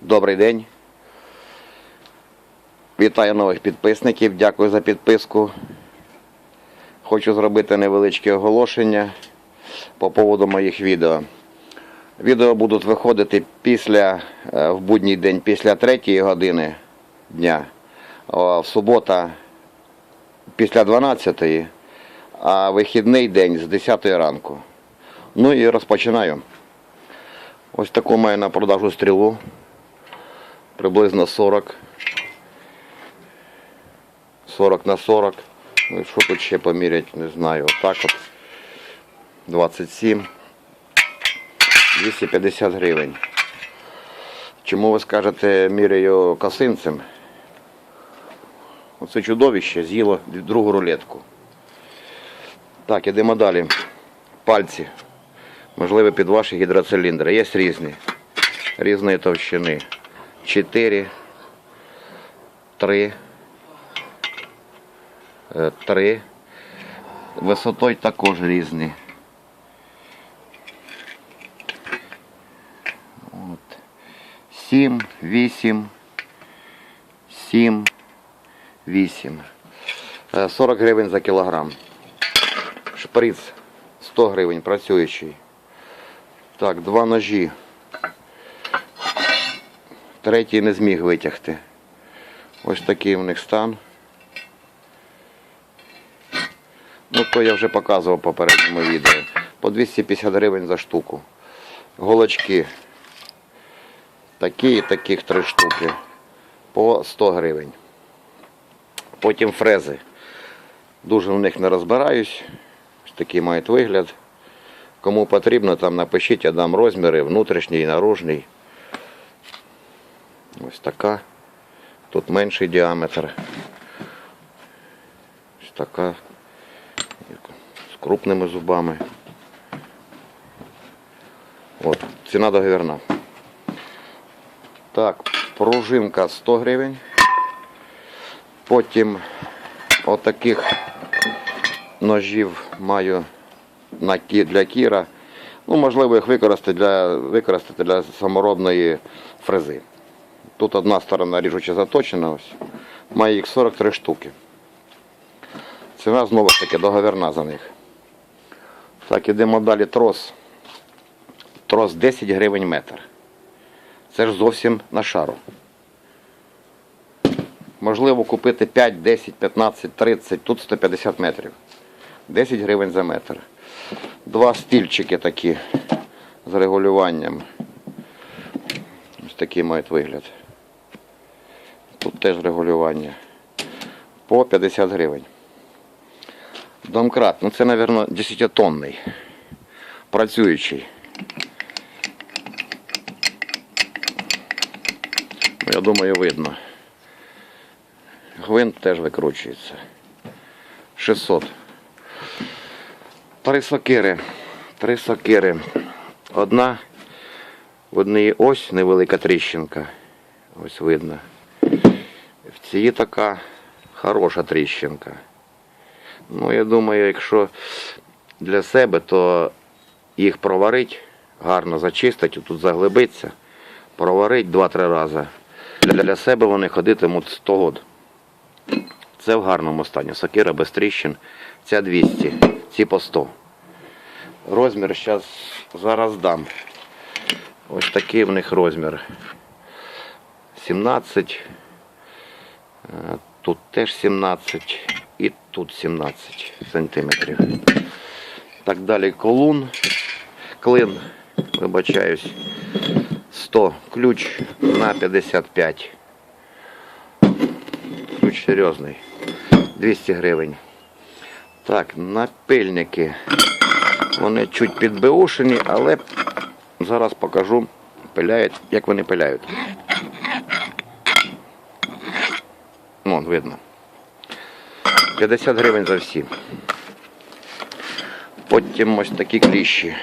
Добрий день. Вітаю нових підписників. Дякую за підписку. Хочу зробити невеличке оголошення по поводу моїх відео. Відео будуть виходити після, е, в будній день після 3 години дня, в субота після 12, а вихідний день з 10 ранку. Ну і розпочинаю. Ось таку маю на продажу стрілу. Приблизно 40. 40 на 40. Ну що тут ще поміряти, не знаю. Отак от. 27. 250 гривень. Чому ви скажете, міряю косинцем? Оце чудовище з'їло другу рулетку. Так, ідемо далі. Пальці. Можливо, під ваші гідроциліндри. Є різні. Різної товщини. 4, 3, 3. Висотою також різні. От. 7, 8, 7, 8. Е, 40 гривень за кілограм. Шприц 100 гривень працюючий. Так, два ножі. Третій не зміг витягти. Ось такий в них стан. Ну, то я вже показував в попередньому відео. По 250 гривень за штуку. Голочки. Такі і таких три штуки. По 100 гривень. Потім фрези. Дуже в них не розбираюсь. Ось такий мають вигляд. Кому потрібно, там напишіть, я дам розміри, внутрішній і наружний. Ось така. Тут менший діаметр. Ось така. З крупними зубами. От, ціна договірна. Так, пружинка 100 гривень. Потім отаких ножів маю для кіра. Ну, можливо, їх використати для, використати для саморобної фрези. Тут одна сторона ріжуче заточена, ось. Має їх 43 штуки. Ціна знову ж таки договірна за них. Так, ідемо далі трос. Трос 10 гривень метр. Це ж зовсім на шару. Можливо купити 5, 10, 15, 30, тут 150 метрів. 10 гривень за метр. Два стільчики такі з регулюванням. Такий мають вигляд. Тут теж регулювання. По 50 гривень. Домкрат, ну це, мабуть, 10-тонний. Працюючий. Ну, Я думаю, видно. Гвинт теж викручується. 600. Три сокири. Три сокири. Одна в одній ось невелика тріщинка. Ось видно. В цій така хороша тріщинка. Ну, я думаю, якщо для себе, то їх проварить, гарно зачистить, тут заглибиться, проварить 2-3 рази. Для, себе вони ходитимуть 100 год. Це в гарному стані. Сокира без тріщин. Ця 200, ці по 100. Розмір зараз зараз дам. Ось такий в них розмір. 17. е, Тут теж 17 і тут 17 сантиметрів. Так далі колун, клин, вибачаюсь, 100, ключ на 55. Ключ серйозний. 200 гривень. Так, напильники. Вони чуть підбеушені, але зараз покажу, пиляють, як вони пиляють. Вон, видно. 50 гривень за всі. Потім ось такі кліщі.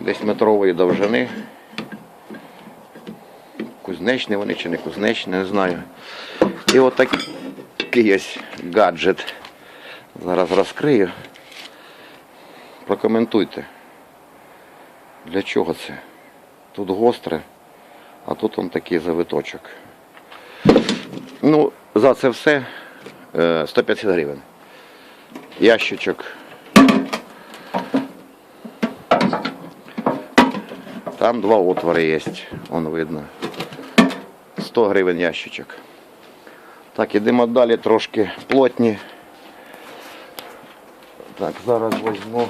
Десь метрової довжини. Кузнечні вони чи не кузнечні, не знаю. І отакий ось гаджет. Зараз розкрию. Прокоментуйте. Для чого це? Тут гостре. А тут он такий завиточок. Ну, за це все е, 150 гривень. Ящичок. Там два отвори є, он видно. 100 гривень ящичок. Так, ідемо далі трошки плотні. Так, зараз візьму.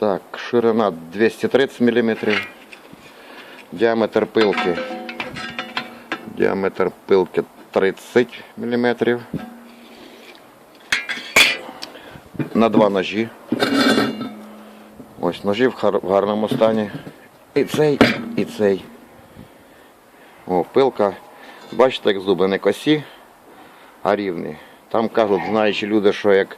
Так, ширина 230 мм. Діаметр пилки. Діаметр пилки 30 мм. На два ножі. Ось ножі в гарному стані. І цей, і цей. О, пилка. Бачите, як зуби не косі, а рівні. Там кажуть, знаючі люди, що як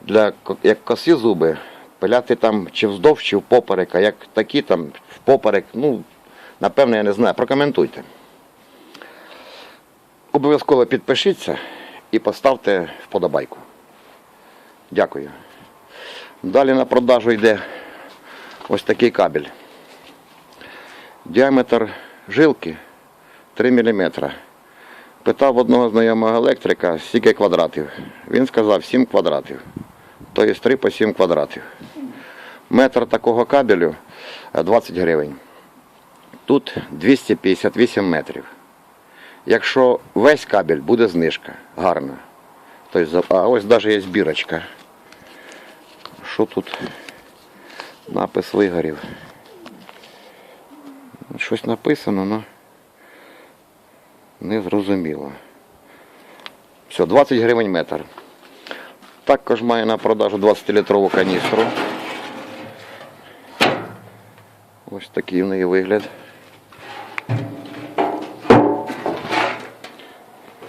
для як косі зуби, пиляти там чи вздовж, чи впоперек, а як такі там впоперек, ну, напевно, я не знаю. Прокоментуйте. Обов'язково підпишіться і поставте вподобайку. Дякую. Далі на продажу йде ось такий кабель. Діаметр жилки 3 мм. Питав одного знайомого електрика, скільки квадратів. Він сказав 7 квадратів. Тобто 3 по 7 квадратів. Метр такого кабелю е, 20 гривень. Тут 258 метрів. Якщо весь кабель буде знижка, гарна. Тобто, а ось навіть є збірочка. Що тут? Напис вигорів. Щось написано, але не зрозуміло. Все, 20 гривень метр. Також має на продажу 20-літрову каністру. Ось такий в неї вигляд.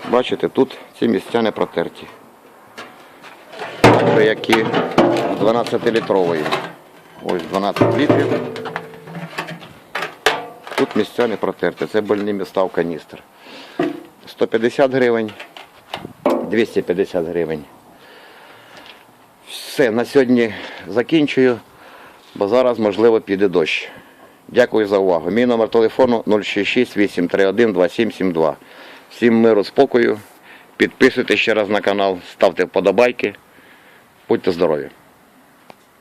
Бачите, тут ці місця не протерті. Вже які 12-літрової. Ось 12 літрів. Тут місця не протерті. Це больні міста в каністр. 150 гривень, 250 гривень. Все, на сьогодні закінчую, бо зараз, можливо, піде дощ. Дякую за увагу. Мій номер телефону 066 831 2772. Всім миру, спокою. Підписуйтесь ще раз на канал, ставте вподобайки. Будьте здорові!